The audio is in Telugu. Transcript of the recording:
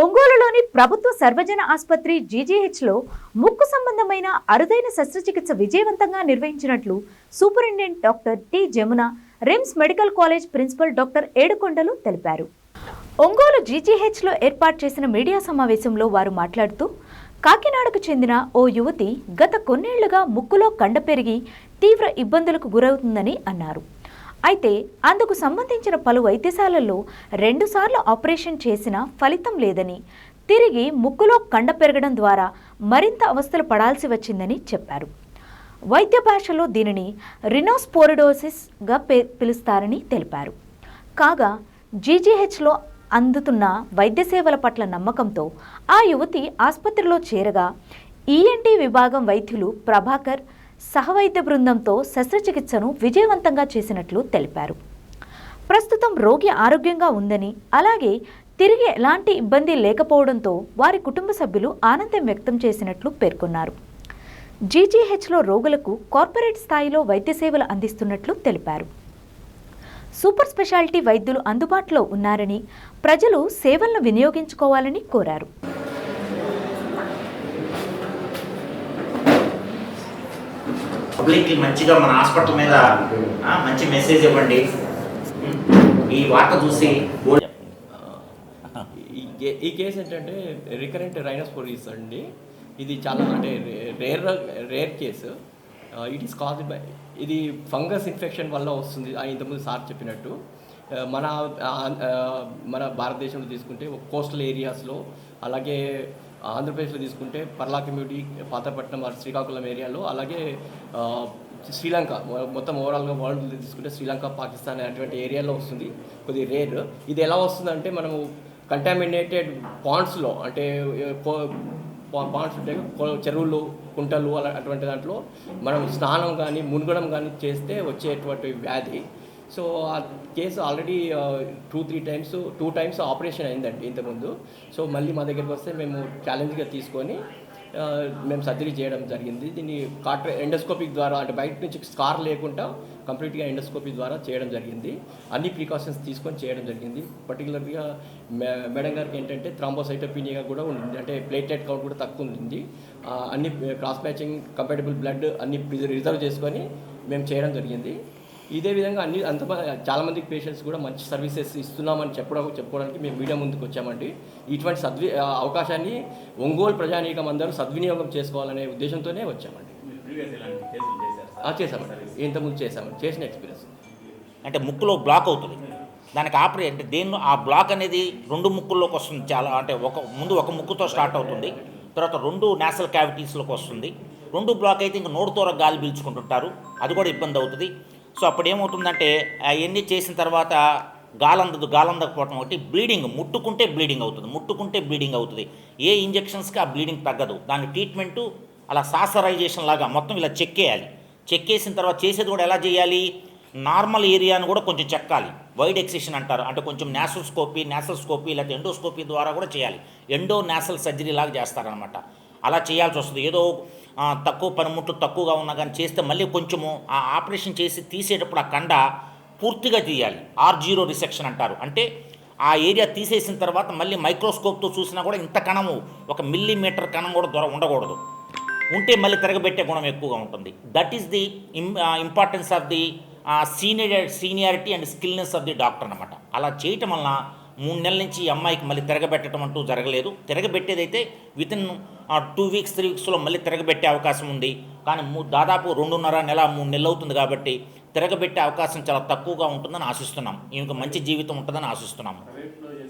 ఒంగోలులోని ప్రభుత్వ సర్వజన ఆసుపత్రి జీజీహెచ్లో ముక్కు సంబంధమైన అరుదైన శస్త్రచికిత్స విజయవంతంగా నిర్వహించినట్లు superintendent doctor T Jamuna RIMS medical college principal doctor Yedukondalu తెలిపారు. ఒంగోలు జీజీహెచ్లో ఏర్పాటు చేసిన మీడియా సమావేశంలో వారు మాట్లాడుతూ కాకినాడకు చెందిన ఓ యువతి గత కొన్నేళ్ళుగా ముక్కులో కండ పెరిగి తీవ్ర ఇబ్బందులకు గురవుతుందని అన్నారు. అయితే అందుకు సంబంధించిన పలు వైద్యశాలల్లో రెండుసార్లు ఆపరేషన్ చేసినా ఫలితం లేదని తిరిగి ముక్కులో కండ పెరగడం ద్వారా మరింత అవస్థలు పడాల్సి వచ్చిందని చెప్పారు. వైద్య భాషలో దీనిని రినోస్పోరిడోసిస్గా పే పిలుస్తారని తెలిపారు. కాగా జీజీహెచ్లో అందుతున్న వైద్య సేవల పట్ల నమ్మకంతో ఆ యువతి ఆసుపత్రిలో చేరగా ఈఎన్టీ విభాగం వైద్యులు ప్రభాకర్ సహవైద్య బృందంతో శస్త్రచికిత్సను విజయవంతంగా చేసినట్లు తెలిపారు. ప్రస్తుతం రోగి ఆరోగ్యంగా ఉందని అలాగే తిరిగి ఎలాంటి ఇబ్బంది లేకపోవడంతో వారి కుటుంబ సభ్యులు ఆనందం వ్యక్తం చేసినట్లు పేర్కొన్నారు. జీజీహెచ్లో రోగులకు కార్పొరేట్ స్థాయిలో వైద్య సేవలు అందిస్తున్నట్లు తెలిపారు. సూపర్ స్పెషాలిటీ వైద్యులు అందుబాటులో ఉన్నారని ప్రజలు సేవలను వినియోగించుకోవాలని కోరారు. పబ్లిక్కి మంచిగా మన హాస్పిటల్ మీద మంచి మెసేజ్ ఇవ్వండి. ఈ వార్త చూసి ఈ కేసు ఏంటంటే రికరెంట్ రైనోస్పోరిస్ అండి. ఇది చాలా అంటే rare rare case. It is cause by ఇది ఫంగస్ ఇన్ఫెక్షన్ వల్ల వస్తుంది. ఆ ఇంతకుముందు సార్ చెప్పినట్టు. మన మన భారతదేశంలో తీసుకుంటే కోస్టల్ ఏరియాస్లో అలాగే ఆంధ్రప్రదేశ్లో తీసుకుంటే పర్లా కమ్యూనిటీ పాతపట్నం శ్రీకాకుళం ఏరియాలో అలాగే శ్రీలంక మొత్తం ఓవరాల్గా వరల్డ్ తీసుకుంటే శ్రీలంక పాకిస్తాన్ అటువంటి ఏరియాలో వస్తుంది కొద్దిగా రేర్ ఇది ఎలా వస్తుందంటే మనము కంటామినేటెడ్ పాండ్స్లో అంటే పాండ్స్ ఉంటాయి చెరువులు కుంటలు అలా అటువంటి దాంట్లో మనం స్నానం కానీ మునగడం కానీ చేస్తే వచ్చేటువంటి వ్యాధి. సో ఆ case already two three times two times operation అయిందండి ఇంతకుముందు. సో మళ్ళీ మా దగ్గరికి వస్తే మేము ఛాలెంజ్గా తీసుకొని uh, మేము సర్జరీ చేయడం జరిగింది. దీన్ని కాట్ర ఎండోస్కోపిక్ ద్వారా అంటే బయట నుంచి స్కార్ లేకుండా కంప్లీట్గా ఎండోస్కోపీ ద్వారా చేయడం జరిగింది. అన్ని ప్రికాషన్స్ తీసుకొని చేయడం జరిగింది. పర్టికులర్గా మేడం గారికి ఏంటంటే థ్రాంబోసైటోపీనియా కూడా ఉంది అంటే ప్లేట్లెట్ కౌంట్ కూడా తక్కువ ఉంటుంది అన్ని క్రాస్ మ్యాచింగ్ కంపాటబుల్ బ్లడ్ అన్ని రిజర్వ్ చేసుకొని మేము చేయడం జరిగింది. ఇదే విధంగా అన్ని అంత చాలామందికి పేషెంట్స్ కూడా మంచి సర్వీసెస్ ఇస్తున్నామని చెప్పడం చెప్పుకోవడానికి మేము మీడియా ముందుకు వచ్చామండి. ఇటువంటి సద్వి అవకాశాన్ని ఒంగోలు ప్రజానీకం అందరూ సద్వినియోగం చేసుకోవాలనే ఉద్దేశంతోనే వచ్చామండి. ఆ, చేశామండి. ఇంతకుముందు చేశామండి. చేసిన ఎక్స్పీరియన్స్ అంటే ముక్కులో బ్లాక్ అవుతుంది. దానికి ఆపరే అంటే దేనిలో ఆ బ్లాక్ అనేది రెండు ముక్కుల్లోకి వస్తుంది. చాలా అంటే ఒక ముందు ఒక ముక్కుతో స్టార్ట్ అవుతుంది. తర్వాత రెండు నేషనల్ క్యావిటీస్లోకి వస్తుంది. రెండు బ్లాక్ అయితే ఇంక నోటితో గాలి పీల్చుకుంటుంటారు. అది కూడా ఇబ్బంది అవుతుంది. సో అప్పుడు ఏమవుతుందంటే అవన్నీ చేసిన తర్వాత గాలందదు గాలందకపోవటం ఒకటి బ్లీడింగ్ ముట్టుకుంటే బ్లీడింగ్ అవుతుంది ముట్టుకుంటే బ్లీడింగ్ అవుతుంది. ఏ ఇంజెక్షన్స్కి ఆ బ్లీడింగ్ తగ్గదు. దాని ట్రీట్మెంటు అలా సాసరైజేషన్ లాగా మొత్తం ఇలా చెక్కేయాలి చెక్కేసిన తర్వాత చేసేది కూడా ఎలా చేయాలి? నార్మల్ ఏరియాను కూడా కొంచెం చెక్కాలి. వైడ్ ఎక్సిషన్ అంటారు. అంటే కొంచెం నేసల్స్కోపీ నేసల్స్కోపీ లేకపోతే ఎండోస్కోపీ ద్వారా కూడా చేయాలి. ఎండో నేసల్ సర్జరీ లాగా చేస్తారనమాట అలా చేయాల్సి వస్తుంది ఏదో తక్కువ పనిముట్లు తక్కువగా ఉన్నా కానీ చేస్తే మళ్ళీ కొంచెము ఆ ఆపరేషన్ చేసి తీసేటప్పుడు ఆ కండ పూర్తిగా తీయాలి. ఆర్ జీరో రిసెక్షన్ అంటారు. అంటే ఆ ఏరియా తీసేసిన తర్వాత మళ్ళీ మైక్రోస్కోప్తో చూసినా కూడా ఇంత కణము ఒక మిల్లీమీటర్ కణం కూడా దొర ఉండకూడదు. ఉంటే మళ్ళీ తిరగబెట్టే గుణం ఎక్కువగా ఉంటుంది. That is the importance of the senior seniority and skillness of the doctor అనమాట అలా చేయటం వలన మూడు నెలల నుంచి ఈ అమ్మాయికి మళ్ళీ తిరగబెట్టడం అంటూ జరగలేదు. తిరగబెట్టేదైతే within two weeks three వీక్స్లో మళ్ళీ తిరగబెట్టే అవకాశం ఉంది. కానీ మూ- దాదాపు రెండున్నర నెల మూడు నెలలు అవుతుంది కాబట్టి తిరగబెట్టే అవకాశం చాలా తక్కువగా ఉంటుందని ఆశిస్తున్నాం. ఈమెకు మంచి జీవితం ఉంటుందని ఆశిస్తున్నాము.